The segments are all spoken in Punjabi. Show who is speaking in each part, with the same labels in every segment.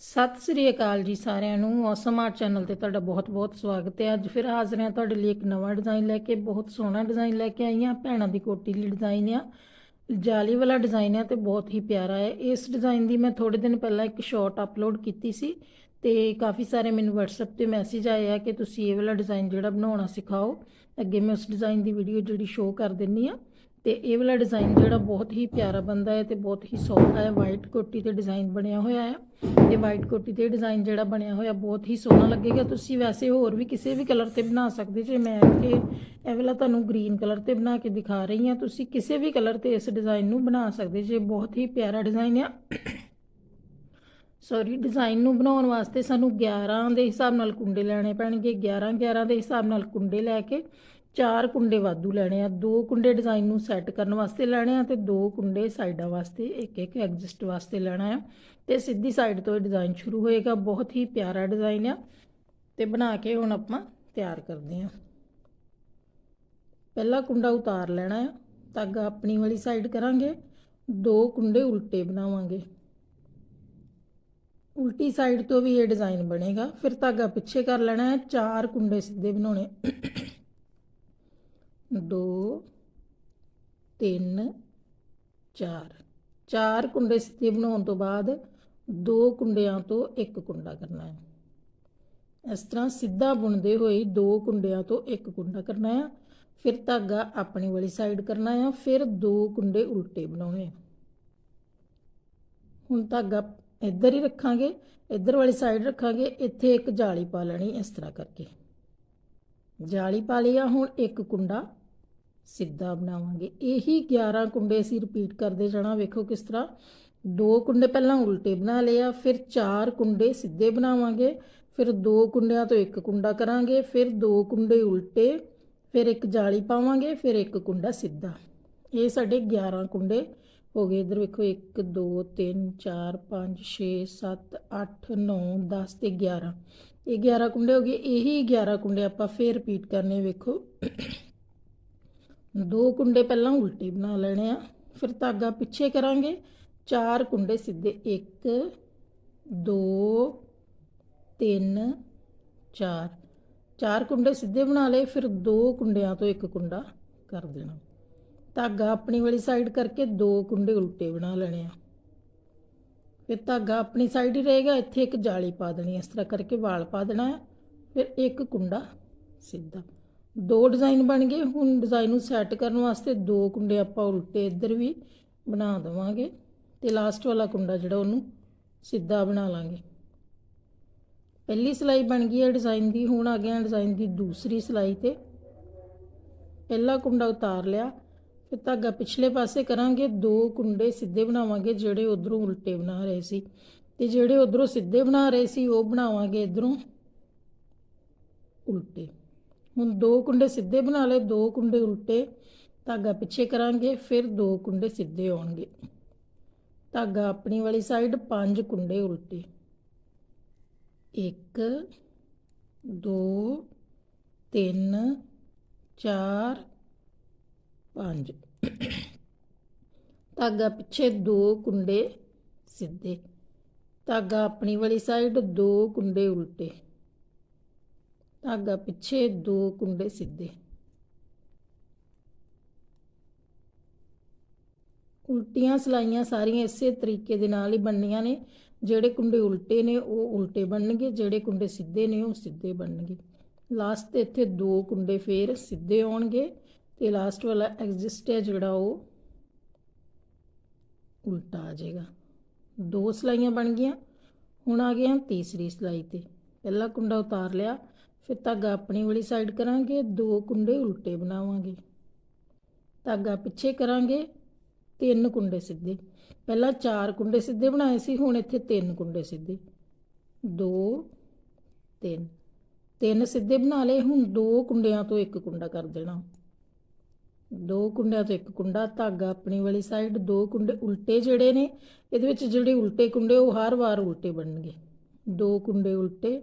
Speaker 1: ਸਤਿ ਸ੍ਰੀ ਅਕਾਲ ਜੀ ਸਾਰਿਆਂ ਨੂੰ। ਮੌਸਮ ਆਰਟ ਚੈਨਲ ਤੇ ਤੁਹਾਡਾ ਬਹੁਤ-ਬਹੁਤ ਸਵਾਗਤ ਹੈ। ਅੱਜ ਫਿਰ ਹਾਜ਼ਰ ਹਾਂ ਤੁਹਾਡੇ ਲਈ ਇੱਕ ਨਵਾਂ ਡਿਜ਼ਾਈਨ ਲੈ ਕੇ, ਬਹੁਤ ਸੋਹਣਾ ਡਿਜ਼ਾਈਨ ਲੈ ਕੇ ਆਈ ਹਾਂ। ਭੈਣਾਂ ਦੀ ਕੋਟੀ ਲਈ ਡਿਜ਼ਾਈਨ ਆ। ਜਾਲੀ ਵਾਲਾ ਡਿਜ਼ਾਈਨ ਹੈ ਤੇ ਬਹੁਤ ਹੀ ਪਿਆਰਾ ਹੈ। ਇਸ ਡਿਜ਼ਾਈਨ ਦੀ ਮੈਂ ਥੋੜੇ ਦਿਨ ਪਹਿਲਾਂ ਇੱਕ ਸ਼ਾਰਟ ਅਪਲੋਡ ਕੀਤੀ ਸੀ ਤੇ ਕਾਫੀ ਸਾਰੇ ਮੈਨੂੰ WhatsApp ਤੇ ਮੈਸੇਜ ਆਏ ਆ ਕਿ ਤੁਸੀਂ ਇਹ ਵਾਲਾ ਡਿਜ਼ਾਈਨ ਜਿਹੜਾ ਬਣਾਉਣਾ ਸਿਖਾਓ। ਅੱਗੇ ਮੈਂ ਉਸ ਡਿਜ਼ਾਈਨ ਦੀ ਵੀਡੀਓ ਜਿਹੜੀ ਸ਼ੋਅ ਕਰ ਦਿੰਨੀ ਆ। ਤੇ ਇਹ ਵਾਲਾ ਡਿਜ਼ਾਈਨ ਜਿਹੜਾ ਬਹੁਤ ਹੀ ਪਿਆਰਾ ਬੰਦਾ ਹੈ ਤੇ ਬਹੁਤ ਹੀ ਸੌਖਾ ਹੈ। ਵਾਈਟ ਕੋਟੀ ਤੇ ਡਿਜ਼ਾਈਨ ਬਣਿਆ ਹੋਇਆ ਹੈ। ਇਹ ਵਾਈਟ ਕੋਟੀ ਤੇ ਡਿਜ਼ਾਈਨ ਜਿਹੜਾ ਬਣਿਆ ਹੋਇਆ ਬਹੁਤ ਹੀ ਸੋਹਣਾ ਲੱਗੇਗਾ। ਤੁਸੀਂ ਵੈਸੇ ਹੋਰ ਵੀ ਕਿਸੇ ਵੀ ਕਲਰ ਤੇ ਬਣਾ ਸਕਦੇ ਜੇ। ਮੈਂ ਇੱਥੇ ਇਹ ਵਾਲਾ ਤੁਹਾਨੂੰ ਗ੍ਰੀਨ ਕਲਰ ਤੇ ਬਣਾ ਕੇ ਦਿਖਾ ਰਹੀ ਹਾਂ। ਤੁਸੀਂ ਕਿਸੇ ਵੀ ਕਲਰ ਤੇ ਇਸ ਡਿਜ਼ਾਈਨ ਨੂੰ ਬਣਾ ਸਕਦੇ ਜੇ। ਬਹੁਤ ਹੀ ਪਿਆਰਾ ਡਿਜ਼ਾਈਨ ਆ। ਸੌਰੀ ਡਿਜ਼ਾਈਨ ਨੂੰ ਬਣਾਉਣ ਵਾਸਤੇ ਸਾਨੂੰ 11 ਦੇ ਹਿਸਾਬ ਨਾਲ ਕੁੰਡੇ ਲੈਣੇ ਪੈਣਗੇ। 11 11 ਦੇ ਹਿਸਾਬ ਨਾਲ ਕੁੰਡੇ ਲੈ ਕੇ ਚਾਰ ਕੁੰਡੇ ਵਾਧੂ ਲੈਣੇ ਆ, ਦੋ ਕੁੰਡੇ ਡਿਜ਼ਾਈਨ ਨੂੰ ਸੈੱਟ ਕਰਨ ਵਾਸਤੇ ਲੈਣੇ ਆ ਤੇ ਦੋ ਕੁੰਡੇ ਸਾਈਡਾਂ ਵਾਸਤੇ, ਇੱਕ ਇੱਕ ਐਗਜ਼ਿਸਟ ਵਾਸਤੇ ਲੈਣਾ ਆ। ਤੇ ਸਿੱਧੀ ਸਾਈਡ ਤੋਂ ਇਹ ਡਿਜ਼ਾਈਨ ਸ਼ੁਰੂ ਹੋਏਗਾ, ਬਹੁਤ ਹੀ ਪਿਆਰਾ ਡਿਜ਼ਾਈਨ ਆ। ਤੇ ਬਣਾ ਕੇ ਹੁਣ ਆਪਾਂ ਤਿਆਰ ਕਰਦੇ ਆ। ਪਹਿਲਾ ਕੁੰਡਾ ਉਤਾਰ ਲੈਣਾ ਆ ਧਾਗਾ ਆਪਣੀ ਵਾਲੀ ਸਾਈਡ ਕਰਾਂਗੇ, ਦੋ ਕੁੰਡੇ ਉਲਟੇ ਬਣਾਵਾਂਗੇ। ਉਲਟੀ ਸਾਈਡ ਤੋਂ ਵੀ ਇਹ ਡਿਜ਼ਾਈਨ ਬਣੇਗਾ, ਫਿਰ ਧਾਗਾ ਪਿੱਛੇ ਕਰ ਲੈਣਾ ਹੈ ਚਾਰ ਕੁੰਡੇ ਸਿੱਧੇ ਬਣਾਉਣੇ। ਦੋ, ਤਿੰਨ, ਚਾਰ। ਚਾਰ ਕੁੰਡੇ ਸਿੱਧੇ ਬਣਾਉਣ ਤੋਂ ਬਾਅਦ ਦੋ ਕੁੰਡਿਆਂ ਤੋਂ ਇੱਕ ਕੁੰਡਾ ਕਰਨਾ ਹੈ। ਇਸ ਤਰ੍ਹਾਂ ਸਿੱਧਾ ਬੁਣਦੇ ਹੋਏ ਦੋ ਕੁੰਡਿਆਂ ਤੋਂ ਇੱਕ ਕੁੰਡਾ ਕਰਨਾ ਹੈ। ਫਿਰ ਧਾਗਾ ਆਪਣੀ ਵਾਲੀ ਸਾਈਡ ਕਰਨਾ ਹੈ। ਫਿਰ ਦੋ ਕੁੰਡੇ ਉਲਟੇ ਬਣਾਉਣੇ ਹੁਣ ਧਾਗਾ ਇੱਧਰ ਹੀ ਰੱਖਾਂਗੇ। ਇੱਧਰ ਵਾਲੀ ਸਾਈਡ ਰੱਖਾਂਗੇ। ਇੱਥੇ ਇੱਕ ਜਾਲੀ ਪਾ ਲੈਣੀ ਇਸ ਤਰ੍ਹਾਂ ਕਰਕੇ। ਜਾਲੀ ਪਾ ਲਿਆ ਹੁਣ ਇੱਕ ਕੁੰਡਾ ਸਿੱਧਾ ਬਣਾਵਾਂਗੇ। ਇਹੀ 11 ਕੁੰਡੇ ਅਸੀਂ ਰਿਪੀਟ ਕਰਦੇ ਜਾਣਾ। ਵੇਖੋ ਕਿਸ ਤਰ੍ਹਾਂ। ਦੋ ਕੁੰਡੇ ਪਹਿਲਾਂ ਉਲਟੇ ਬਣਾ ਲਿਆ ਫਿਰ ਚਾਰ ਕੁੰਡੇ ਸਿੱਧੇ ਬਣਾਵਾਂਗੇ, ਫਿਰ ਦੋ ਕੁੰਡਿਆਂ ਤੋਂ ਇੱਕ ਕੁੰਡਾ ਕਰਾਂਗੇ, ਫਿਰ ਦੋ ਕੁੰਡੇ ਉਲਟੇ, ਫਿਰ ਇੱਕ ਜਾਲੀ ਪਾਵਾਂਗੇ, ਫਿਰ ਇੱਕ ਕੁੰਡਾ ਸਿੱਧਾ। ਇਹ ਸਾਡੇ 11 ਕੁੰਡੇ ਹੋ ਗਏ। ਇਧਰ ਵੇਖੋ 1 2 3 4 5 6 7 8 9 10 ਤੇ 11 ਇਹ 11 ਕੁੰਡੇ ਹੋ ਗਏ। ਇਹੀ 11 ਕੁੰਡੇ ਆਪਾਂ ਫੇਰ ਰਿਪੀਟ ਕਰਨੇ। ਵੇਖੋ। ਦੋ ਕੁੰਡੇ ਪਹਿਲਾਂ ਉਲਟੇ ਬਣਾ ਲੈਣੇ ਆ। ਫਿਰ ਧਾਗਾ ਪਿੱਛੇ ਕਰਾਂਗੇ। ਚਾਰ ਕੁੰਡੇ ਸਿੱਧੇ। 1 2 3 4 ਚਾਰ ਕੁੰਡੇ ਸਿੱਧੇ ਬਣਾ ਲਏ। ਫਿਰ ਦੋ ਕੁੰਡਿਆਂ ਤੋਂ ਇੱਕ ਕੁੰਡਾ ਕਰ ਦੇਣਾ। ਧਾਗਾ ਆਪਣੀ ਵਾਲੀ ਸਾਈਡ ਕਰਕੇ ਦੋ ਕੁੰਡੇ ਉਲਟੇ ਬਣਾ ਲੈਣੇ ਆ। ਫਿਰ ਧਾਗਾ ਆਪਣੀ ਸਾਈਡ ਹੀ ਰਹੇਗਾ। ਇੱਥੇ ਇੱਕ ਜਾਲੀ ਪਾ ਦੇਣੀ ਇਸ ਤਰ੍ਹਾਂ ਕਰਕੇ ਵਾਲ ਪਾ ਦੇਣਾ ਹੈ ਫਿਰ ਇੱਕ ਕੁੰਡਾ ਸਿੱਧਾ। ਦੋ ਡਿਜ਼ਾਈਨ ਬਣ ਗਏ। ਹੁਣ ਡਿਜ਼ਾਈਨ ਨੂੰ ਸੈੱਟ ਕਰਨ ਵਾਸਤੇ ਦੋ ਕੁੰਡੇ ਆਪਾਂ ਉਲਟੇ ਇੱਧਰ ਵੀ ਬਣਾ ਦੇਵਾਂਗੇ ਤੇ ਲਾਸਟ ਵਾਲਾ ਕੁੰਡਾ ਜਿਹੜਾ ਉਹਨੂੰ ਸਿੱਧਾ ਬਣਾ ਲਾਂਗੇ। ਪਹਿਲੀ ਸਲਾਈ ਬਣ ਗਈ ਹੈ ਡਿਜ਼ਾਈਨ ਦੀ। ਹੁਣ ਆ ਗਿਆ ਡਿਜ਼ਾਈਨ ਦੀ ਦੂਸਰੀ ਸਲਾਈ ਤੇ ਪਹਿਲਾ ਕੁੰਡਾ ਉਤਾਰ ਲਿਆ। ਫਿਰ ਧਾਗਾ ਪਿਛਲੇ ਪਾਸੇ ਕਰਾਂਗੇ। ਦੋ ਕੁੰਡੇ ਸਿੱਧੇ ਬਣਾਵਾਂਗੇ ਜਿਹੜੇ ਉਧਰੋਂ ਉਲਟੇ ਬਣਾ ਰਹੇ ਸੀ। ਤੇ ਜਿਹੜੇ ਉਧਰੋਂ ਸਿੱਧੇ ਬਣਾ ਰਹੇ ਸੀ ਉਹ ਬਣਾਵਾਂਗੇ ਇਧਰੋਂ ਉਲਟੇ। ਹੁਣ ਦੋ ਕੁੰਡੇ ਸਿੱਧੇ ਬਣਾ ਲਏ, ਦੋ ਕੁੰਡੇ ਉਲਟੇ, ਧਾਗਾ ਪਿੱਛੇ ਕਰਾਂਗੇ, ਫਿਰ ਦੋ ਕੁੰਡੇ ਸਿੱਧੇ ਆਉਣਗੇ। ਧਾਗਾ ਆਪਣੀ ਵਾਲੀ ਸਾਈਡ ਪੰਜ ਕੁੰਡੇ ਉਲਟੇ। 1 2 3 4 5 ਧਾਗਾ ਪਿੱਛੇ ਦੋ ਕੁੰਡੇ ਸਿੱਧੇ। ਧਾਗਾ ਆਪਣੀ ਵਾਲੀ ਸਾਈਡ ਦੋ ਕੁੰਡੇ ਉਲਟੇ। ਧਾਗਾ ਪਿੱਛੇ ਦੋ ਕੁੰਡੇ ਸਿੱਧੇ ਉਲਟੀਆਂ ਸਲਾਈਆਂ ਸਾਰੀਆਂ ਇਸੇ ਤਰੀਕੇ ਦੇ ਨਾਲ ਹੀ ਬਣਨੀਆਂ ਨੇ ਜਿਹੜੇ ਕੁੰਡੇ ਉਲਟੇ ਨੇ ਉਹ ਉਲਟੇ ਬਣਨਗੇ ਜਿਹੜੇ ਕੁੰਡੇ ਸਿੱਧੇ ਨੇ ਉਹ ਸਿੱਧੇ ਬਣਨਗੇ ਲਾਸਟ ਤੇ ਇੱਥੇ ਦੋ ਕੁੰਡੇ ਫੇਰ ਸਿੱਧੇ ਆਉਣਗੇ ਤੇ ਲਾਸਟ ਵਾਲਾ ਐਗਜ਼ਿਸਟ ਹੈ ਜਿਹੜਾ ਉਹ ਉਲਟਾ ਆ ਜਾਏਗਾ ਦੋ ਸਲਾਈਆਂ ਬਣ ਗਈਆਂ ਹੁਣ ਆ ਗਿਆ ਤੀਸਰੀ ਸਲਾਈ ਤੇ ਪਹਿਲਾ ਕੁੰਡਾ ਉਤਾਰ ਲਿਆ ਫਿਰ ਧਾਗਾ ਆਪਣੀ ਵਾਲੀ ਸਾਈਡ ਕਰਾਂਗੇ, ਦੋ ਕੁੰਡੇ ਉਲਟੇ ਬਣਾਵਾਂਗੇ। ਧਾਗਾ ਪਿੱਛੇ ਕਰਾਂਗੇ, ਤਿੰਨ ਕੁੰਡੇ ਸਿੱਧੇ। ਪਹਿਲਾਂ ਚਾਰ ਕੁੰਡੇ ਸਿੱਧੇ ਬਣਾਏ ਸੀ, ਹੁਣ ਇੱਥੇ ਤਿੰਨ ਕੁੰਡੇ ਸਿੱਧੇ। 2 3 ਤਿੰਨ ਸਿੱਧੇ ਬਣਾ ਲਏ, ਹੁਣ ਦੋ ਕੁੰਡਿਆਂ ਤੋਂ ਇੱਕ ਕੁੰਡਾ ਕਰ ਦੇਣਾ। ਦੋ ਕੁੰਡਿਆਂ ਤੋਂ ਇੱਕ ਕੁੰਡਾ, ਧਾਗਾ ਆਪਣੀ ਵਾਲੀ ਸਾਈਡ ਦੋ ਕੁੰਡੇ ਉਲਟੇ ਜਿਹੜੇ ਨੇ, ਇਹਦੇ ਵਿੱਚ ਜਿਹੜੇ ਉਲਟੇ ਕੁੰਡੇ, ਉਹ ਹਰ ਵਾਰ ਉਲਟੇ ਬਣਨਗੇ। ਦੋ ਕੁੰਡੇ ਉਲਟੇ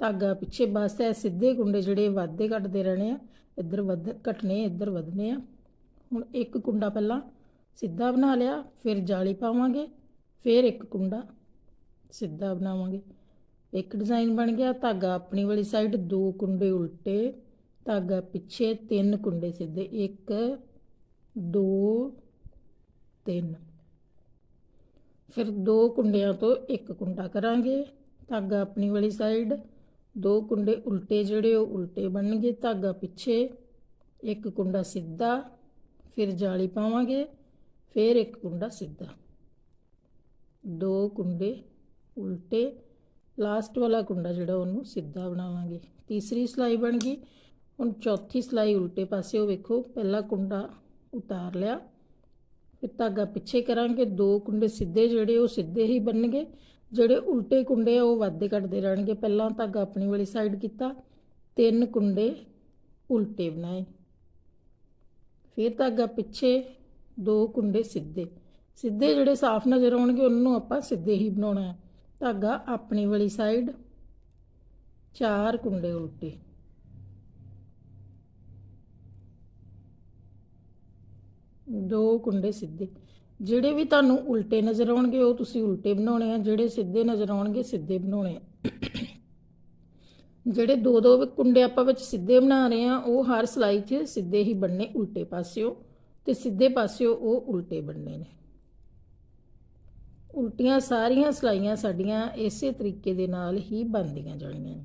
Speaker 1: ਧਾਗਾ ਪਿੱਛੇ ਬਸ ਐ ਸਿੱਧੇ ਕੁੰਡੇ ਜਿਹੜੇ ਵੱਧਦੇ ਘਟਦੇ ਰਹਿਣੇ ਆ, ਇੱਧਰ ਵੱਧ ਘਟਨੇ ਇੱਧਰ ਵਧਨੇ ਆ। ਹੁਣ ਇੱਕ ਕੁੰਡਾ ਪਹਿਲਾਂ ਸਿੱਧਾ ਬਣਾ ਲਿਆ, ਫਿਰ ਜਾਲੀ ਪਾਵਾਂਗੇ, ਫਿਰ ਇੱਕ ਕੁੰਡਾ ਸਿੱਧਾ ਬਣਾਵਾਂਗੇ। ਇੱਕ ਡਿਜ਼ਾਈਨ ਬਣ ਗਿਆ, ਧਾਗਾ ਆਪਣੀ ਵਾਲੀ ਸਾਈਡ, ਦੋ ਕੁੰਡੇ ਉਲਟੇ, ਧਾਗਾ ਪਿੱਛੇ ਤਿੰਨ ਕੁੰਡੇ ਸਿੱਧੇ 1 2 3 ਫਿਰ ਦੋ ਕੁੰਡਿਆਂ ਤੋਂ ਇੱਕ ਕੁੰਡਾ ਕਰਾਂਗੇ, ਧਾਗਾ ਆਪਣੀ ਵਾਲੀ ਸਾਈਡ ਦੋ ਕੁੰਡੇ ਉਲਟੇ ਜਿਹੜੇ ਉਹ ਉਲਟੇ ਬਣਨਗੇ, ਧਾਗਾ ਪਿੱਛੇ, ਇੱਕ ਕੁੰਡਾ ਸਿੱਧਾ, ਫਿਰ ਜਾਲੀ ਪਾਵਾਂਗੇ, ਫਿਰ ਇੱਕ ਕੁੰਡਾ ਸਿੱਧਾ। ਦੋ ਕੁੰਡੇ ਉਲਟੇ, ਲਾਸਟ ਵਾਲਾ ਕੁੰਡਾ ਜਿਹੜਾ ਉਹਨੂੰ ਸਿੱਧਾ ਬਣਾਵਾਂਗੇ। ਤੀਸਰੀ ਸਲਾਈ ਬਣ ਗਈ। ਹੁਣ ਚੌਥੀ ਸਲਾਈ ਉਲਟੇ ਪਾਸੇ, ਉਹ ਵੇਖੋ, ਪਹਿਲਾ ਕੁੰਡਾ ਉਤਾਰ ਲਿਆ। ਫਿਰ ਧਾਗਾ ਪਿੱਛੇ ਕਰਾਂਗੇ। ਦੋ ਕੁੰਡੇ ਸਿੱਧੇ ਜਿਹੜੇ ਉਹ ਸਿੱਧੇ ਹੀ ਬਣਨਗੇ। ਜਿਹੜੇ ਉਲਟੇ ਕੁੰਡੇ ਆ, ਉਹ ਵੱਧਦੇ ਘਟਦੇ ਰਹਿਣਗੇ। ਪਹਿਲਾਂ ਧਾਗਾ ਆਪਣੀ ਵਾਲੀ ਸਾਈਡ ਕੀਤਾ, ਤਿੰਨ ਕੁੰਡੇ ਉਲਟੇ ਬਣਾਏ। ਫਿਰ ਧਾਗਾ ਪਿੱਛੇ ਦੋ ਕੁੰਡੇ ਸਿੱਧੇ। ਸਿੱਧੇ ਜਿਹੜੇ ਸਾਫ਼ ਨਜ਼ਰ ਆਉਣਗੇ, ਉਹਨਾਂ ਨੂੰ ਆਪਾਂ ਸਿੱਧੇ ਹੀ ਬਣਾਉਣਾ ਹੈ। ਧਾਗਾ ਆਪਣੀ ਵਾਲੀ ਸਾਈਡ ਚਾਰ ਕੁੰਡੇ ਉਲਟੇ। ਦੋ ਕੁੰਡੇ ਸਿੱਧੇ। ਜਿਹੜੇ ਵੀ ਤੁਹਾਨੂੰ ਉਲਟੇ ਨਜ਼ਰ ਆਉਣਗੇ, ਉਹ ਤੁਸੀਂ ਉਲਟੇ ਬਣਾਉਣੇ ਆ, ਜਿਹੜੇ ਸਿੱਧੇ ਨਜ਼ਰ ਆਉਣਗੇ, ਸਿੱਧੇ ਬਣਾਉਣੇ ਆ। ਜਿਹੜੇ ਦੋ ਦੋ ਕੁੰਡੇ ਆਪਾਂ ਵਿੱਚ ਸਿੱਧੇ ਬਣਾ ਰਹੇ ਆ, ਉਹ ਹਰ ਸਲਾਈ 'ਚ ਸਿੱਧੇ ਹੀ ਬਣਨੇ ਉਲਟੇ ਪਾਸਿਓ, ਤੇ ਸਿੱਧੇ ਪਾਸਿਓ ਉਹ ਉਲਟੇ ਬਣਨੇ ਨੇ। ਉਲਟੀਆਂ ਸਾਰੀਆਂ ਸਲਾਈਆਂ ਸਾਡੀਆਂ ਇਸੇ ਤਰੀਕੇ ਦੇ ਨਾਲ ਹੀ ਬਣਦੀਆਂ ਜਾਣੀਆਂ ਨੇ।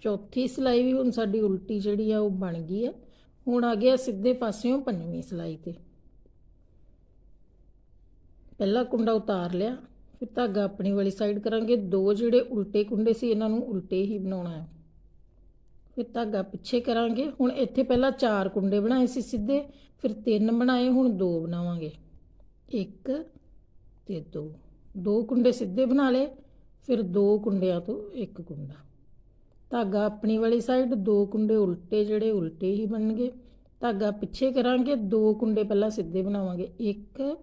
Speaker 1: ਚੌਥੀ ਸਲਾਈ ਵੀ ਹੁਣ ਸਾਡੀ ਉਲਟੀ ਜਿਹੜੀ ਆ, ਉਹ ਬਣ ਗਈ ਆ। ਹੁਣ ਆ ਗਿਆ ਸਿੱਧੇ ਪਾਸਿਓਂ ਪੰਜਵੀਂ ਸਲਾਈ ਤੇ। ਪਹਿਲਾ ਕੁੰਡਾ ਉਤਾਰ ਲਿਆ, ਫਿਰ ਧਾਗਾ ਆਪਣੀ ਵਾਲੀ ਸਾਈਡ ਕਰਾਂਗੇ। ਦੋ ਜਿਹੜੇ ਉਲਟੇ ਕੁੰਡੇ ਸੀ, ਇਹਨਾਂ ਨੂੰ ਉਲਟੇ ਹੀ ਬਣਾਉਣਾ ਹੈ। ਫਿਰ ਧਾਗਾ ਪਿੱਛੇ ਕਰਾਂਗੇ। ਹੁਣ ਇੱਥੇ ਪਹਿਲਾਂ ਚਾਰ ਕੁੰਡੇ ਬਣਾਏ ਸੀ ਸਿੱਧੇ, ਫਿਰ ਤਿੰਨ ਬਣਾਏ, ਹੁਣ ਦੋ ਬਣਾਵਾਂਗੇ। ਇੱਕ ਤੇ ਦੋ। ਦੋ ਕੁੰਡੇ ਸਿੱਧੇ ਬਣਾ ਲਏ, ਫਿਰ ਦੋ ਕੁੰਡਿਆਂ ਤੋਂ ਇੱਕ ਕੁੰਡਾ। ਧਾਗਾ ਆਪਣੀ ਵਾਲੀ ਸਾਈਡ ਦੋ ਕੁੰਡੇ ਉਲਟੇ ਜਿਹੜੇ ਉਲਟੇ ਹੀ ਬਣਨਗੇ। ਧਾਗਾ ਪਿੱਛੇ ਕਰਾਂਗੇ, ਦੋ ਕੁੰਡੇ ਪਹਿਲਾਂ ਸਿੱਧੇ ਬਣਾਵਾਂਗੇ। ਇੱਕ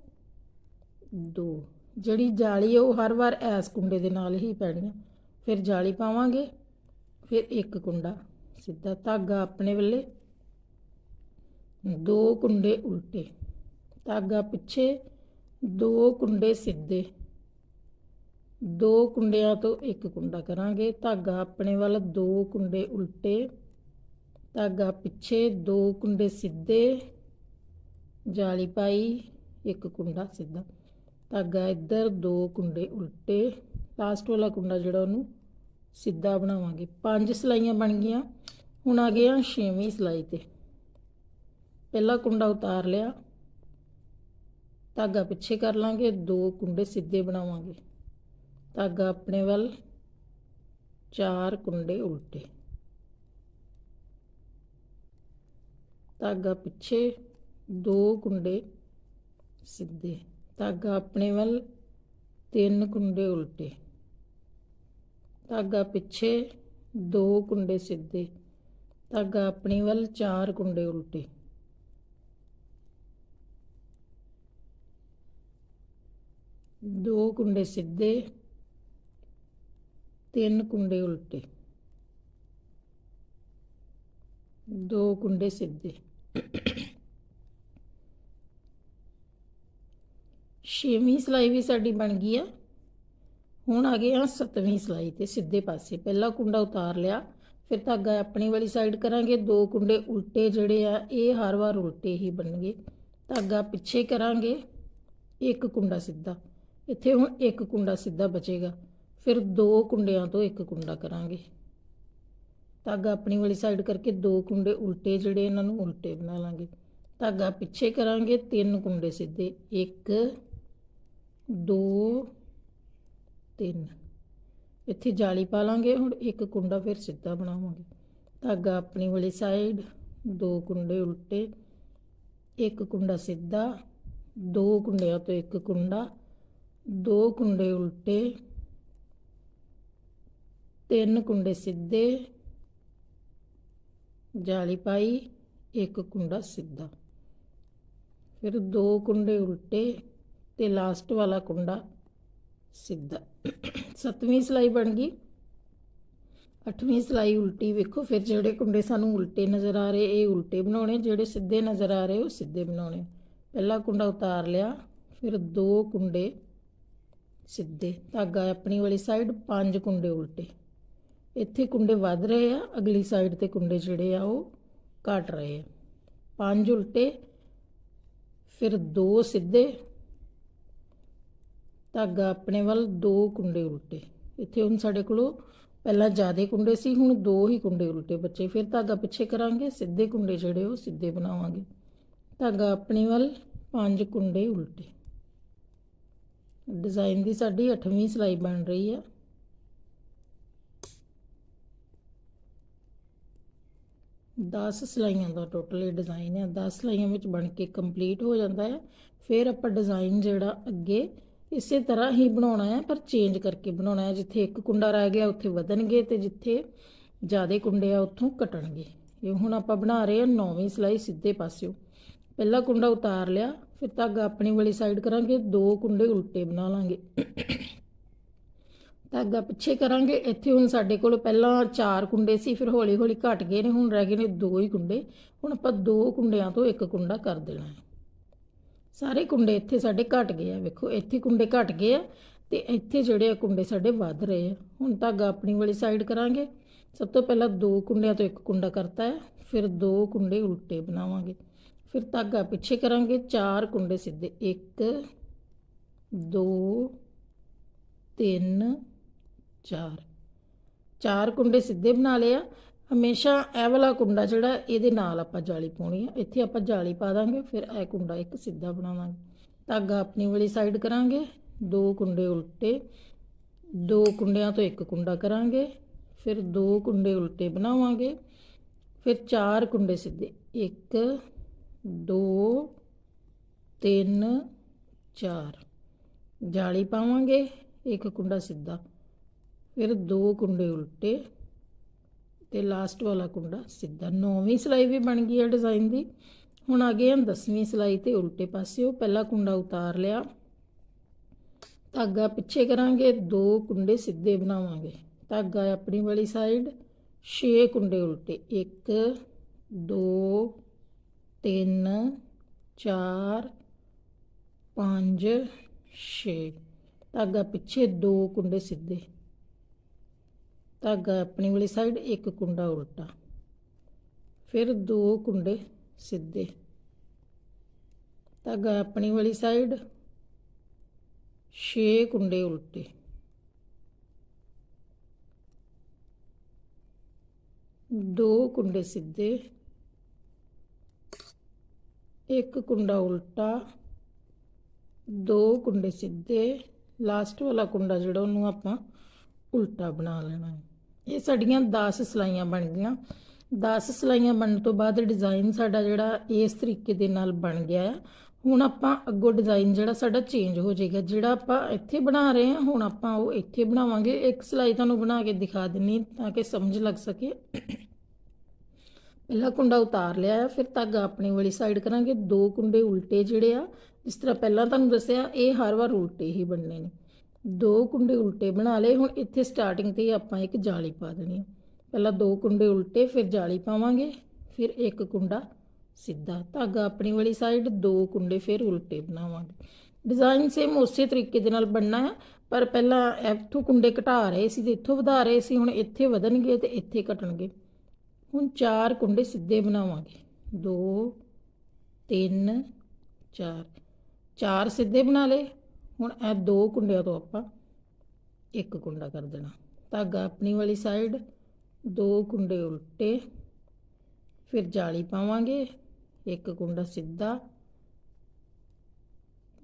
Speaker 1: ਦੋ। ਜਿਹੜੀ ਜਾਲੀ ਹੈ ਉਹ ਹਰ ਵਾਰ ਐਸ ਕੁੰਡੇ ਦੇ ਨਾਲ ਹੀ ਪੈਣੀ ਆ। ਫਿਰ ਜਾਲੀ ਪਾਵਾਂਗੇ, ਫਿਰ ਇੱਕ ਕੁੰਡਾ। ਸਿੱਧਾ ਧਾਗਾ ਆਪਣੇ ਵੱਲੇ। ਦੋ ਕੁੰਡੇ ਉਲਟੇ। ਧਾਗਾ ਪਿੱਛੇ, ਦੋ ਕੁੰਡੇ ਸਿੱਧੇ। ਦੋ ਕੁੰਡਿਆਂ ਤੋਂ ਇੱਕ ਕੁੰਡਾ ਕਰਾਂਗੇ। ਧਾਗਾ ਆਪਣੇ ਵੱਲ, ਦੋ ਕੁੰਡੇ ਉਲਟੇ। ਧਾਗਾ ਪਿੱਛੇ, ਦੋ ਕੁੰਡੇ ਸਿੱਧੇ। ਜਾਲੀ ਪਾਈ, ਇੱਕ ਕੁੰਡਾ ਸਿੱਧਾ। ਧਾਗਾ ਇੱਧਰ ਦੋ ਕੁੰਡੇ ਉਲਟੇ ਲਾਸਟ ਵਾਲਾ ਕੁੰਡਾ ਜਿਹੜਾ ਉਹਨੂੰ ਸਿੱਧਾ ਬਣਾਵਾਂਗੇ। ਪੰਜ ਸਲਾਈਆਂ ਬਣ ਗਈਆਂ, ਹੁਣ ਆ ਗਏ ਆ ਛੇਵੀਂ ਸਲਾਈ ਤੇ। ਪਹਿਲਾ ਕੁੰਡਾ ਉਤਾਰ ਲਿਆ ਧਾਗਾ ਪਿੱਛੇ ਕਰ ਲਾਂਗੇ, ਦੋ ਕੁੰਡੇ ਸਿੱਧੇ ਬਣਾਵਾਂਗੇ। ਧਾਗਾ ਆਪਣੇ ਵੱਲ ਚਾਰ ਕੁੰਡੇ ਉਲਟੇ। ਧਾਗਾ ਪਿੱਛੇ ਦੋ ਕੁੰਡੇ ਸਿੱਧੇ। ਧਾਗਾ ਆਪਣੇ ਵੱਲ, ਤਿੰਨ ਕੁੰਡੇ ਉਲਟੇ। ਧਾਗਾ ਪਿੱਛੇ, ਦੋ ਕੁੰਡੇ ਸਿੱਧੇ। ਧਾਗਾ ਆਪਣੀ ਵੱਲ, ਚਾਰ ਕੁੰਡੇ ਉਲਟੇ। ਦੋ ਕੁੰਡੇ ਸਿੱਧੇ, ਤਿੰਨ ਕੁੰਡੇ ਉਲਟੇ। ਦੋ ਕੁੰਡੇ ਸਿੱਧੇ। ਛੇਵੀਂ ਸਲਾਈ ਵੀ ਸਾਡੀ ਬਣ ਗਈ ਆ। ਹੁਣ ਆ ਗਏ ਆ ਸੱਤਵੀਂ ਸਲਾਈ ਤੇ ਸਿੱਧੇ ਪਾਸੇ। ਪਹਿਲਾ ਕੁੰਡਾ ਉਤਾਰ ਲਿਆ, ਫਿਰ ਧਾਗਾ ਆਪਣੀ ਵਾਲੀ ਸਾਈਡ ਕਰਾਂਗੇ। ਦੋ ਕੁੰਡੇ ਉਲਟੇ ਜਿਹੜੇ ਆ, ਇਹ ਹਰ ਵਾਰ ਉਲਟੇ ਹੀ ਬਣਨਗੇ। ਧਾਗਾ ਪਿੱਛੇ ਕਰਾਂਗੇ, ਇੱਕ ਕੁੰਡਾ ਸਿੱਧਾ। ਇੱਥੇ ਹੁਣ ਇੱਕ ਕੁੰਡਾ ਸਿੱਧਾ ਬਚੇਗਾ। ਫਿਰ ਦੋ ਕੁੰਡਿਆਂ ਤੋਂ ਇੱਕ ਕੁੰਡਾ ਕਰਾਂਗੇ। ਧਾਗਾ ਆਪਣੀ ਵਾਲੀ ਸਾਈਡ ਕਰਕੇ ਦੋ ਕੁੰਡੇ ਉਲਟੇ ਜਿਹੜੇ ਇਹਨਾਂ ਨੂੰ ਉਲਟੇ ਬਣਾ ਲਾਂਗੇ। ਧਾਗਾ ਪਿੱਛੇ ਕਰਾਂਗੇ ਤਿੰਨ ਕੁੰਡੇ ਸਿੱਧੇ, ਇੱਕ ਦੋ, ਤਿੰਨ। ਇੱਥੇ ਜਾਲੀ ਪਾ ਲਾਂਗੇ, ਹੁਣ ਇੱਕ ਕੁੰਡਾ ਫਿਰ ਸਿੱਧਾ ਬਣਾਵਾਂਗੇ। ਧਾਗਾ ਆਪਣੀ ਵਾਲੀ ਸਾਈਡ ਦੋ ਕੁੰਡੇ ਉਲਟੇ, ਇੱਕ ਕੁੰਡਾ ਸਿੱਧਾ, ਦੋ ਕੁੰਡਿਆਂ ਤੋਂ ਇੱਕ ਕੁੰਡਾ, ਦੋ ਕੁੰਡੇ ਉਲਟੇ, ਤਿੰਨ ਕੁੰਡੇ ਸਿੱਧੇ, ਜਾਲੀ ਪਾਈ, ਇੱਕ ਕੁੰਡਾ ਸਿੱਧਾ। ਫਿਰ ਦੋ ਕੁੰਡੇ ਉਲਟੇ ਤੇ ਲਾਸਟ ਵਾਲਾ ਕੁੰਡਾ ਸਿੱਧਾ। ਸੱਤਵੀਂ ਸਲਾਈ ਬਣ ਗਈ। ਅੱਠਵੀਂ ਸਲਾਈ ਉਲਟੀ ਵੇਖੋ, ਫਿਰ ਜਿਹੜੇ ਕੁੰਡੇ ਸਾਨੂੰ ਉਲਟੇ ਨਜ਼ਰ ਆ ਰਹੇ, ਇਹ ਉਲਟੇ ਬਣਾਉਣੇ, ਜਿਹੜੇ ਸਿੱਧੇ ਨਜ਼ਰ ਆ ਰਹੇ, ਉਹ ਸਿੱਧੇ ਬਣਾਉਣੇ। ਪਹਿਲਾ ਕੁੰਡਾ ਉਤਾਰ ਲਿਆ, ਫਿਰ ਦੋ ਕੁੰਡੇ ਸਿੱਧੇ। ਧਾਗਾ ਆਪਣੀ ਵਾਲੀ ਸਾਈਡ ਪੰਜ ਕੁੰਡੇ ਉਲਟੇ। ਇੱਥੇ ਕੁੰਡੇ ਵੱਧ ਰਹੇ ਆ, ਅਗਲੀ ਸਾਈਡ ਤੇ ਕੁੰਡੇ ਜਿਹੜੇ ਆ, ਉਹ ਘਟ ਰਹੇ ਆ। ਪੰਜ ਉਲਟੇ, ਫਿਰ ਦੋ ਸਿੱਧੇ ਧਾਗਾ ਆਪਣੇ ਵੱਲ ਦੋ ਕੁੰਡੇ ਉਲਟੇ। ਇੱਥੇ ਹੁਣ ਸਾਡੇ ਕੋਲੋਂ ਪਹਿਲਾਂ ਜ਼ਿਆਦੇ ਕੁੰਡੇ ਸੀ, ਹੁਣ ਦੋ ਹੀ ਕੁੰਡੇ ਉਲਟੇ। ਬੱਚੇ ਫਿਰ ਧਾਗਾ ਪਿੱਛੇ ਕਰਾਂਗੇ, ਸਿੱਧੇ ਕੁੰਡੇ ਜਿਹੜੇ ਉਹ ਸਿੱਧੇ ਬਣਾਵਾਂਗੇ। ਧਾਗਾ ਆਪਣੇ ਵੱਲ ਪੰਜ ਕੁੰਡੇ ਉਲਟੇ। ਡਿਜ਼ਾਈਨ ਦੀ ਸਾਡੀ 8ਵੀਂ ਸਿਲਾਈ ਬਣ ਰਹੀ ਆ। ਦਸ ਸਿਲਾਈਆਂ ਦਾ ਟੋਟਲ ਇਹ ਡਿਜ਼ਾਈਨ ਹੈ 10 ਸਿਲਾਈਆਂ ਵਿੱਚ ਬਣ ਕੇ ਕੰਪਲੀਟ ਹੋ ਜਾਂਦਾ ਹੈ ਫਿਰ ਆਪਾਂ ਡਿਜ਼ਾਈਨ ਜਿਹੜਾ ਅੱਗੇ ਇਸੇ ਤਰ੍ਹਾਂ ਹੀ ਬਣਾਉਣਾ ਹੈ, ਪਰ ਚੇਂਜ ਕਰਕੇ ਬਣਾਉਣਾ ਹੈ। ਜਿੱਥੇ ਇੱਕ ਕੁੰਡਾ ਰਹਿ ਗਿਆ, ਉੱਥੇ ਵਧਣਗੇ ਤੇ ਜਿੱਥੇ ਜ਼ਿਆਦਾ ਕੁੰਡੇ ਆ, ਉੱਥੋਂ ਕਟਣਗੇ। ਇਹ ਹੁਣ ਆਪਾਂ ਬਣਾ ਰਹੇ ਹਾਂ ਨੌਵੀਂ ਸਿਲਾਈ ਸਿੱਧੇ ਪਾਸਿਓ। ਪਹਿਲਾ ਕੁੰਡਾ ਉਤਾਰ ਲਿਆ, ਫਿਰ ਧਾਗਾ ਆਪਣੀ ਵਾਲੀ ਸਾਈਡ ਕਰਾਂਗੇ, ਦੋ ਕੁੰਡੇ ਉਲਟੇ ਬਣਾ ਲਾਂਗੇ। ਧਾਗਾ ਪਿੱਛੇ ਕਰਾਂਗੇ, ਇੱਥੇ ਹੁਣ ਸਾਡੇ ਕੋਲ ਪਹਿਲਾਂ ਚਾਰ ਕੁੰਡੇ ਸੀ, ਫਿਰ ਹੌਲੀ ਹੌਲੀ ਘਟ ਗਏ ਨੇ, ਹੁਣ ਰਹਿ ਗਏ ਨੇ ਦੋ ਹੀ ਕੁੰਡੇ। ਹੁਣ ਆਪਾਂ ਦੋ ਕੁੰਡਿਆਂ ਤੋਂ ਇੱਕ ਕੁੰਡਾ ਕਰ ਦੇਣਾ ਹੈ। ਸਾਰੇ ਕੁੰਡੇ ਇੱਥੇ ਸਾਡੇ ਘਟ ਗਏ ਆ, ਵੇਖੋ, ਇੱਥੇ ਕੁੰਡੇ ਘਟ ਗਏ ਆ ਤੇ ਇੱਥੇ ਜਿਹੜੇ ਆ ਕੁੰਡੇ ਸਾਡੇ ਵੱਧ ਰਹੇ ਆ। ਹੁਣ ਧਾਗਾ ਆਪਣੀ ਵਾਲੀ ਸਾਈਡ ਕਰਾਂਗੇ। ਸਭ ਤੋਂ ਪਹਿਲਾਂ ਦੋ ਕੁੰਡਿਆਂ ਤੋਂ ਇੱਕ ਕੁੰਡਾ ਕਰਤਾ ਹੈ, ਫਿਰ ਦੋ ਕੁੰਡੇ ਉਲਟੇ ਬਣਾਵਾਂਗੇ। ਫਿਰ ਧਾਗਾ ਪਿੱਛੇ ਕਰਾਂਗੇ, ਚਾਰ ਕੁੰਡੇ ਸਿੱਧੇ 1 2 3 4 ਚਾਰ ਕੁੰਡੇ ਸਿੱਧੇ ਬਣਾ ਲਏ ਆ। ਹਮੇਸ਼ਾ ਇਹ ਵਾਲਾ ਕੁੰਡਾ ਜਿਹੜਾ, ਇਹਦੇ ਨਾਲ ਆਪਾਂ ਜਾਲੀ ਪਾਉਣੀ ਆ। ਇੱਥੇ ਆਪਾਂ ਜਾਲੀ ਪਾ ਦਾਂਗੇ, ਫਿਰ ਇਹ ਕੁੰਡਾ ਇੱਕ ਸਿੱਧਾ ਬਣਾਵਾਂਗੇ। ਧਾਗਾ ਆਪਣੀ ਵਾਲੀ ਸਾਈਡ ਕਰਾਂਗੇ, ਦੋ ਕੁੰਡੇ ਉਲਟੇ, ਦੋ ਕੁੰਡਿਆਂ ਤੋਂ ਇੱਕ ਕੁੰਡਾ ਕਰਾਂਗੇ, ਫਿਰ ਦੋ ਕੁੰਡੇ ਉਲਟੇ ਬਣਾਵਾਂਗੇ, ਫਿਰ ਚਾਰ ਕੁੰਡੇ ਸਿੱਧੇ। 1 2 3 4 ਜਾਲੀ ਪਾਵਾਂਗੇ, ਇੱਕ ਕੁੰਡਾ ਸਿੱਧਾ, ਫਿਰ ਦੋ ਕੁੰਡੇ ਉਲਟੇ ਤੇ ਲਾਸਟ ਵਾਲਾ ਕੁੰਡਾ ਸਿੱਧਾ ਨੌਵੀਂ ਸਿਲਾਈ ਵੀ ਬਣ ਗਈ ਹੈ ਡਿਜ਼ਾਈਨ ਦੀ। ਹੁਣ ਆ ਗਏ ਹਾਂ 10ਵੀਂ ਸਿਲਾਈ ਤੇ ਉਲਟੇ ਪਾਸੇ ਉਹ ਪਹਿਲਾ ਕੁੰਡਾ ਉਤਾਰ ਲਿਆ। ਧਾਗਾ ਪਿੱਛੇ ਕਰਾਂਗੇ, ਦੋ ਕੁੰਡੇ ਸਿੱਧੇ ਬਣਾਵਾਂਗੇ। ਧਾਗਾ ਆਪਣੀ ਵਾਲੀ ਸਾਈਡ 6 ਕੁੰਡੇ ਉਲਟੇ। 1 2 3 4 5 6 ਧਾਗਾ ਪਿੱਛੇ ਦੋ ਕੁੰਡੇ ਸਿੱਧੇ। ਧਾਗਾ ਆਪਣੀ ਵਾਲੀ ਸਾਈਡ ਇੱਕ ਕੁੰਡਾ ਉਲਟਾ। ਫਿਰ ਦੋ ਕੁੰਡੇ ਸਿੱਧੇ। ਧਾਗਾ ਆਪਣੀ ਵਾਲੀ ਸਾਈਡ 6 ਕੁੰਡੇ ਉਲਟੇ। ਦੋ ਕੁੰਡੇ ਸਿੱਧੇ, ਇੱਕ ਕੁੰਡਾ ਉਲਟਾ, ਦੋ ਕੁੰਡੇ ਸਿੱਧੇ। ਲਾਸਟ ਵਾਲਾ ਕੁੰਡਾ ਜਿਹੜਾ ਉਹਨੂੰ ਆਪਾਂ ਉਲਟਾ ਬਣਾ ਲੈਣਾ ਹੈ। ਇਹ ਸਾਡੀਆਂ 10 ਸਲਾਈਆਂ ਬਣ ਗਈਆਂ। 10 ਸਲਾਈਆਂ ਬਣਨ ਤੋਂ ਬਾਅਦ ਡਿਜ਼ਾਈਨ ਸਾਡਾ ਜਿਹੜਾ ਇਸ ਤਰੀਕੇ ਦੇ ਨਾਲ ਬਣ ਗਿਆ ਆ। ਹੁਣ ਆਪਾਂ ਅੱਗੋਂ ਡਿਜ਼ਾਈਨ ਜਿਹੜਾ ਸਾਡਾ ਚੇਂਜ ਹੋ ਜਾਏਗਾ, ਜਿਹੜਾ ਆਪਾਂ ਇੱਥੇ ਬਣਾ ਰਹੇ ਹਾਂ, ਹੁਣ ਆਪਾਂ ਉਹ ਇੱਥੇ ਬਣਾਵਾਂਗੇ। ਇੱਕ ਸਲਾਈ ਤੁਹਾਨੂੰ ਬਣਾ ਕੇ ਦਿਖਾ ਦਿੰਨੀ ਤਾਂ ਕਿ ਸਮਝ ਲੱਗ ਸਕੇ। ਪਹਿਲਾ ਕੁੰਡਾ ਉਤਾਰ ਲਿਆ ਆ, ਫਿਰ ਧਾਗਾ ਆਪਣੀ ਵਾਲੀ ਸਾਈਡ ਕਰਾਂਗੇ। ਦੋ ਕੁੰਡੇ ਉਲਟੇ ਜਿਹੜੇ ਆ, ਜਿਸ ਤਰ੍ਹਾਂ ਪਹਿਲਾਂ ਤੁਹਾਨੂੰ ਦੱਸਿਆ, ਇਹ ਹਰ ਵਾਰ ਉਲਟੇ ਹੀ ਬਣਨੇ ਨੇ। ਦੋ ਕੁੰਡੇ ਉਲਟੇ ਬਣਾ ਲਏ। ਹੁਣ ਇੱਥੇ ਸਟਾਰਟਿੰਗ ਤੇ ਹੀ ਆਪਾਂ ਇੱਕ ਜਾਲੀ ਪਾ ਦੇਣੀ ਹੈ ਪਹਿਲਾਂ ਦੋ ਕੁੰਡੇ ਉਲਟੇ, ਫਿਰ ਜਾਲੀ ਪਾਵਾਂਗੇ, ਫਿਰ ਇੱਕ ਕੁੰਡਾ ਸਿੱਧਾ। ਧਾਗਾ ਆਪਣੀ ਵਾਲੀ ਸਾਈਡ ਦੋ ਕੁੰਡੇ ਫਿਰ ਉਲਟੇ ਬਣਾਵਾਂਗੇ। ਡਿਜ਼ਾਈਨ ਸੇਮ ਉਸੇ ਤਰੀਕੇ ਦੇ ਨਾਲ ਬਣਨਾ ਹੈ ਪਰ ਪਹਿਲਾਂ ਇੱਥੋਂ ਕੁੰਡੇ ਘਟਾ ਰਹੇ ਸੀ ਤੇ ਇੱਥੋਂ ਵਧਾ ਰਹੇ ਸੀ, ਹੁਣ ਇੱਥੇ ਵਧਣਗੇ ਤੇ ਇੱਥੇ ਘਟਣਗੇ। ਹੁਣ ਚਾਰ ਕੁੰਡੇ ਸਿੱਧੇ ਬਣਾਵਾਂਗੇ। 2 3 4 ਚਾਰ ਸਿੱਧੇ ਬਣਾ ਲਏ। ਹੁਣ ਇਹ ਦੋ ਕੁੰਡਿਆਂ ਤੋਂ ਆਪਾਂ ਇੱਕ ਕੁੰਡਾ ਕਰ ਦੇਣਾ। ਧਾਗਾ ਆਪਣੀ ਵਾਲੀ ਸਾਈਡ ਦੋ ਕੁੰਡੇ ਉਲਟੇ, ਫਿਰ ਜਾਲੀ ਪਾਵਾਂਗੇ, ਇੱਕ ਕੁੰਡਾ ਸਿੱਧਾ,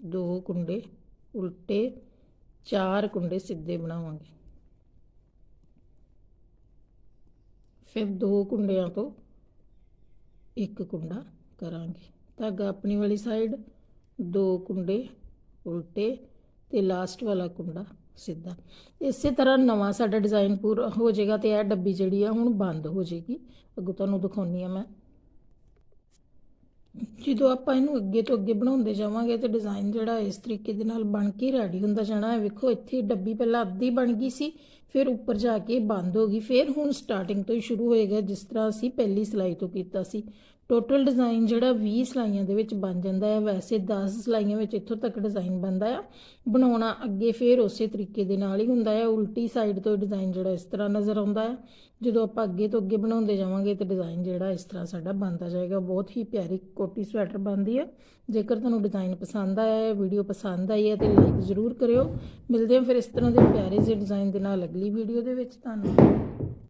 Speaker 1: ਦੋ ਕੁੰਡੇ ਉਲਟੇ, ਚਾਰ ਕੁੰਡੇ ਸਿੱਧੇ ਬਣਾਵਾਂਗੇ। ਫਿਰ ਦੋ ਕੁੰਡਿਆਂ ਤੋਂ ਇੱਕ ਕੁੰਡਾ ਕਰਾਂਗੇ। ਧਾਗਾ ਆਪਣੀ ਵਾਲੀ ਸਾਈਡ ਦੋ ਕੁੰਡੇ ਉਲਟੇ ਤੇ ਲਾਸਟ ਵਾਲਾ ਕੁੰਡਾ ਸਿੱਧਾ। ਇਸੇ ਤਰ੍ਹਾਂ ਨਵਾਂ ਸਾਡਾ ਡਿਜ਼ਾਈਨ ਪੂਰਾ ਹੋ ਜਾਏਗਾ ਤੇ ਇਹ ਡੱਬੀ ਜਿਹੜੀ ਆ ਹੁਣ ਬੰਦ ਹੋ ਜਾਏਗੀ। ਅੱਗੋਂ ਤੁਹਾਨੂੰ ਦਿਖਾਉਣੀ ਆ ਮੈਂ। ਜਦੋਂ ਆਪਾਂ ਇਹਨੂੰ ਅੱਗੇ ਤੋਂ ਅੱਗੇ ਬਣਾਉਂਦੇ ਜਾਵਾਂਗੇ ਤੇ ਡਿਜ਼ਾਈਨ ਜਿਹੜਾ ਇਸ ਤਰੀਕੇ ਦੇ ਨਾਲ ਬਣ ਕੇ ਰੈਡੀ ਹੁੰਦਾ ਜਾਣਾ ਹੈ ਵੇਖੋ ਇੱਥੇ ਡੱਬੀ ਪਹਿਲਾਂ ਅੱਧੀ ਬਣ ਗਈ ਸੀ ਫਿਰ ਉੱਪਰ ਜਾ ਕੇ ਬੰਦ ਹੋ ਗਈ। ਫਿਰ ਹੁਣ ਸਟਾਰਟਿੰਗ ਤੋਂ ਹੀ ਸ਼ੁਰੂ ਹੋਏਗਾ, ਜਿਸ ਤਰ੍ਹਾਂ ਅਸੀਂ ਪਹਿਲੀ ਸਿਲਾਈ ਤੋਂ ਕੀਤਾ ਸੀ। ਟੋਟਲ ਡਿਜ਼ਾਈਨ ਜਿਹੜਾ 20 ਸਿਲਾਈਆਂ ਦੇ ਵਿੱਚ ਬਣ ਜਾਂਦਾ ਹੈ, ਵੈਸੇ 10 ਸਿਲਾਈਆਂ ਵਿੱਚ ਇੱਥੋਂ ਤੱਕ ਡਿਜ਼ਾਈਨ ਬਣਦਾ ਆ। ਬਣਾਉਣਾ ਅੱਗੇ ਫਿਰ ਉਸੇ ਤਰੀਕੇ ਦੇ ਨਾਲ ਹੀ ਹੁੰਦਾ ਹੈ ਉਲਟੀ ਸਾਈਡ ਤੋਂ ਡਿਜ਼ਾਈਨ ਜਿਹੜਾ ਇਸ ਤਰ੍ਹਾਂ ਨਜ਼ਰ ਆਉਂਦਾ ਹੈ ਜਦੋਂ ਆਪਾਂ ਅੱਗੇ ਤੋਂ ਅੱਗੇ ਬਣਾਉਂਦੇ ਜਾਵਾਂਗੇ ਤੇ ਡਿਜ਼ਾਈਨ ਜਿਹੜਾ ਇਸ ਤਰ੍ਹਾਂ ਸਾਡਾ ਬਣਦਾ ਜਾਏਗਾ। ਬਹੁਤ ਹੀ ਪਿਆਰੀ ਕੋਟੀ ਸਵੈਟਰ ਬਣਦੀ ਹੈ ਜੇਕਰ ਤੁਹਾਨੂੰ ਡਿਜ਼ਾਈਨ ਪਸੰਦ ਆਇਆ ਹੈ ਵੀਡੀਓ ਪਸੰਦ ਆਈ ਹੈ ਤੇ ਲਾਈਕ ਜ਼ਰੂਰ ਕਰਿਓ। ਮਿਲਦੇ ਹਾਂ ਫਿਰ ਇਸ ਤਰ੍ਹਾਂ ਦੇ ਪਿਆਰੇ ਜਿਹੇ ਡਿਜ਼ਾਈਨ ਦੇ ਨਾਲ ਅਗਲੀ ਵੀਡੀਓ ਦੇ ਵਿੱਚ। ਧੰਨਵਾਦ।